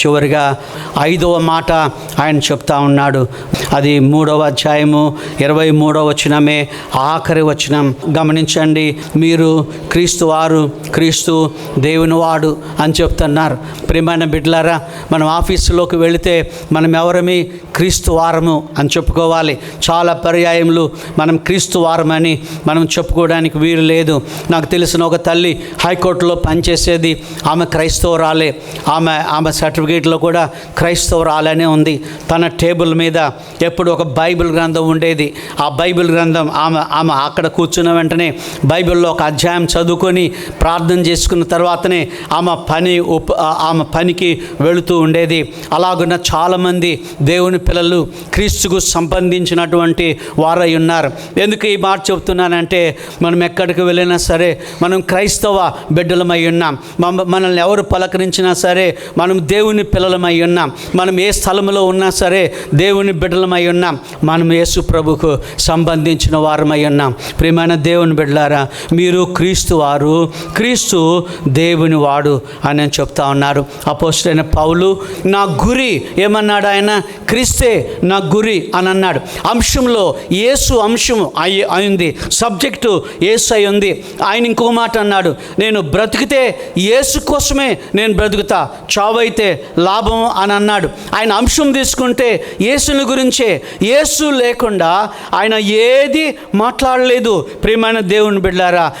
చివరిగా ఐదవ మాట ఆయన చెప్తా ఉన్నాడు. అది మూడవ అధ్యాయము ఇరవై మూడవ వచనమే ఆఖరి వచనం. గమనించండి మీరు క్రీస్తు వారు క్రీస్తు దేవుని వాడు అని చెప్తున్నారు. ప్రియమైన బిడ్డలారా మనం ఆఫీసులోకి వెళితే మనం ఎవరమి? క్రీస్తు వారము అని చెప్పుకోవాలి. చాలా పర్యాయములు మనం క్రీస్తు వారమని మనం చెప్పుకోవడానికి వీలు లేదు. నాకు తెలిసిన ఒక తల్లి హైకోర్టులో పనిచేసేది. ఆమె క్రైస్తవురాలే. ఆమె ఆమె సర్టిఫికేట్లో కూడా క్రైస్తవరాలనే ఉంది. తన టేబుల్ మీద ఎప్పుడు ఒక బైబిల్ గ్రంథం ఉండేది. ఆ బైబిల్ గ్రంథం ఆమె ఆమె అక్కడ కూర్చున్న వెంటనే బైబిల్లో ఒక అధ్యాయం చదువుకొని ప్రార్థన చేసుకున్న తర్వాతనే ఆమె పని ఉప ఆమె పనికి వెళుతూ ఉండేది. అలాగున్న చాలామంది దేవుని పిల్లలు క్రీస్తుకు సంబంధించినటువంటి వారై ఉన్నారు. ఎందుకు ఈ మాట చెప్తున్నానంటే మనం ఎక్కడికి వెళ్ళినా సరే మనం క్రైస్తవ బిడ్డలమై ఉన్నాం. మమ్మ- మనల్ని ఎవరు పలకరించినా సరే మనం దేవుని పిల్లలమై ఉన్నాం. మనం ఏ స్థలంలో ఉన్నా సరే దేవుని బిడ్డలమై ఉన్నాం. మనం యేసు ప్రభుకు సంబంధించిన వారమై ఉన్నాం. ప్రియమైన దేవుని బిడ్డలారా మీరు క్రీస్తు వారు క్రీస్తు దేవుని వాడు అని చెప్తా ఉన్నారు. అపోస్టైన పౌలు నా గురి ఏమన్నాడు ఆయన? క్రీస్తే నా గురి అని అన్నాడు. అంశంలో యేసు అంశం అయి అయింది. సబ్జెక్టు యేసు అయి ఉంది. ఆయన ఇంకో మాట అన్నాడు. నేను బ్రతికితే యేసు కోసమే నేను బ్రతుకుతా. చావైతే లాభం అని అన్నాడు. ఆయన అంశం తీసుకుంటే యేసుని గురించే యేసు లేకుండా ఆయన ఏది మాట్లాడలేదు. ప్రియమైన దేవుని బిడ్డారా